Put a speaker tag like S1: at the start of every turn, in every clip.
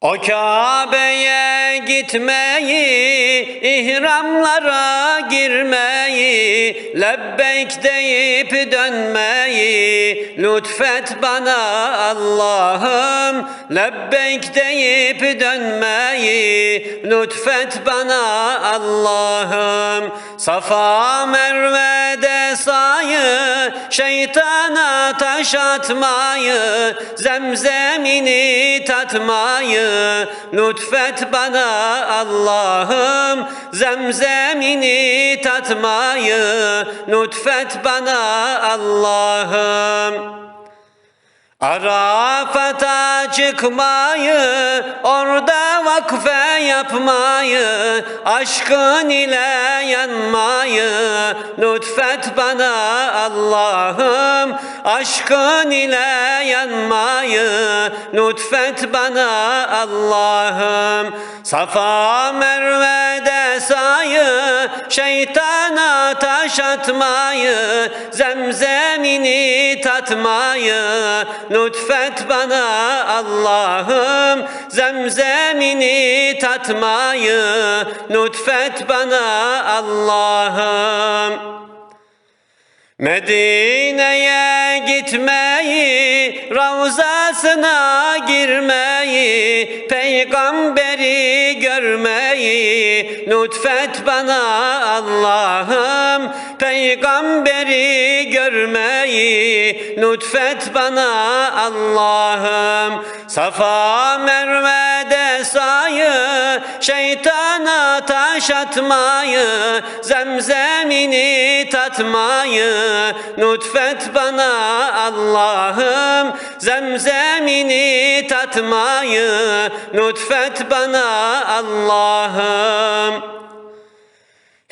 S1: O Kabe'ye gitmeyi, ihramlara girmeyi, lebbeyk deyip dönmeyi, lütfet bana Allah'ım, lebbeyk deyip dönmeyi, lütfet bana Allah'ım. Safa Merve'de sayı, şeytana taş atmayı, zemzemini tatmayı, lütfet bana Allah'ım, zemzemini tatmayı, lütfet bana Allah'ım. Arafat'a çıkmayı, orada vakfe yapmayı, aşkın ile yanmayı, lütfet bana Allah'ım, aşkın ile yanmayı, lütfet bana Allah'ım. Safa Merve'de sayı, şeytana taş atmayı, zemzemini tatmayı, lütfet bana Allah'ım, zemzemini tatmayı, lütfet bana Allah'ım. Medine'ye gitmeyi, Ravzasına girmeyi, Peygamberi görmeyi, lütfet bana Allah'ım, Peygamberi görmeyi, lütfet bana Allah'ım. Safa Merve'de sayı, şeytana taş atmayı, zemzemini tatmayı, lütfet bana Allah'ım, zemzemini tatmayı, lütfet bana Allah'ım.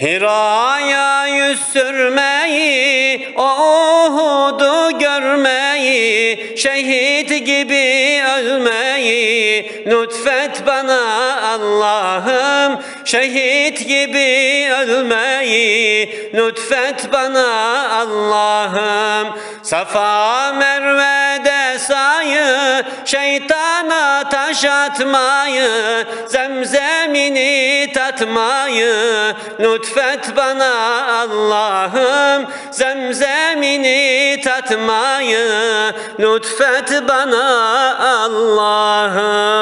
S1: Hira'ya yüz sürmeyi, Uhud'u görmeyi, şehit gibi ölmeyi, lütfet bana Allah'ım, şehit gibi ölmeyi, lütfet bana Allah'ım. Safa Merve'de sayı, şeytana taş atmayı, zemzemini tatmayı, lütfet bana Allah'ım, zemzemini tatmayı, lütfet bana Allah'ım.